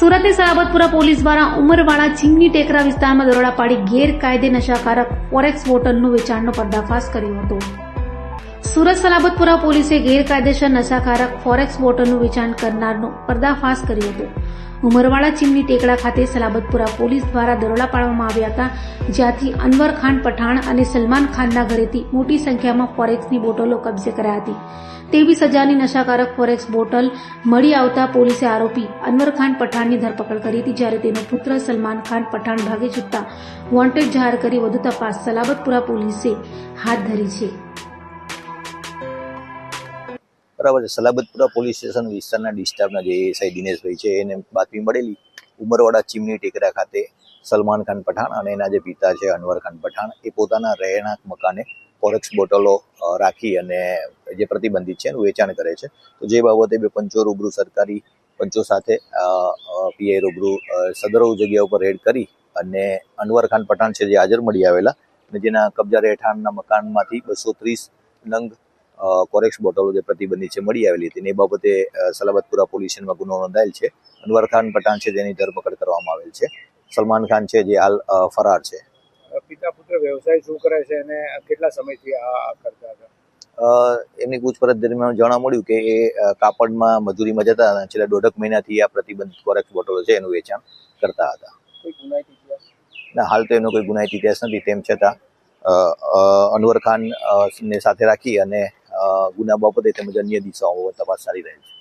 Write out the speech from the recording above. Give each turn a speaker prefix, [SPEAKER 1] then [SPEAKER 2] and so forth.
[SPEAKER 1] સુરતની સલાબતપુરા પોલીસ દ્વારા ઉમરવાડા ચીમની ટેકરા વિસ્તારમાં દરોડા પાડી ગેરકાયદે નશાકારક ફોરેક્સ બોટલનું વેચાણનો પર્દાફાશ કર્યો હતો. સુરત સલાબતપુરા પોલીસે ગેરકાયદેસર નશાકારક ફોરેક્સ બોટલનું વેચાણ કરનારનો પર્દાફાશ કર્યો હતો. ઉમરવાડા ચીમની ટેકડા ખાતે સલાબતપુરા પોલીસ દ્વારા દરોડા પાડવામાં આવ્યા હતા, જ્યાંથી અનવર ખાન પઠાણ અને સલમાન ખાનના ઘરેથી મોટી સંખ્યામાં ફોરેક્સની બોટલો કબજે કરાઈ હતી. ત્રેવીસ હજારની નશાકારક ફોરેક્સ બોટલ મળી આવતા પોલીસે આરોપી અનવર ખાન પઠાણની ધરપકડ કરી હતી, જ્યારે તેનો પુત્ર સલમાન ખાન પઠાણ ભાગે છૂટતા વોન્ટેડ જાહેર કરી વધુ તપાસ સલાબતપુરા પોલીસે હાથ ધરી છે.
[SPEAKER 2] બરાબર છે. સલાબતપુરા પોલીસ સ્ટેશન વિસ્તારના ડિસ્ટાફના જે એએસઆઈ દિનેશભાઈ છે, એને બાતમી મળેલી. ઉમરવાડા ચીમની ટેકરા ખાતે સલમાન ખાન પઠાણ અને એના જે પિતા છે, અનવર ખાન પઠાણ, એ પોતાના રહેણાંક મકાને ફોરેક્સ બોટલો રાખી અને જે પ્રતિબંધિત છે, એનું વેચાણ કરે છે. તો જે બાબતે બે પંચો રૂબરૂ સરકારી પંચો સાથે પીઆઈ રૂબરૂ સદરવ સદરો જગ્યા ઉપર રેડ કરી અને અનવર ખાન પઠાણ છે, જે હાજર મળી આવેલા અને જેના કબજા રહેઠાણના મકાનમાંથી બસો ત્રીસ નંગ કોરેક્સ બોટલો જે પ્રતિબંધિત છે મળી આવેલી હતી એ બાબતે સલાબતપુરા પોલીસ સ્ટેશનમાં ગુનો નોંધાયેલ છે. અનવર ખાન પઠાણ છે જેની ધરપકડ કરવામાં આવેલ છે. સલમાન ખાન છે જે હાલ ફરાર છે.
[SPEAKER 3] પિતા પુત્ર વ્યવસાય શું કરે છે અને કેટલા સમયથી આ કરતા હતા?
[SPEAKER 2] એમની પૂછપરછ દરમિયાન જાણવા મળ્યું કે એ કાપડમાં મજૂરીમાં જતા હતા. છેલ્લા દોઢક મહિનાથી આ પ્રતિબંધિત કોરેક્સ બોટલો છે એનું વેચાણ કરતા હતા. ના હાલ તો એનો કોઈ ગુનાહિત ઇતિહાસ નથી. તેમ છતાં અનવર ખાન ને સાથે રાખી અને ગુના બાબતે તેમજ અન્ય દિશાઓ તપાસ ચાલી રહી છે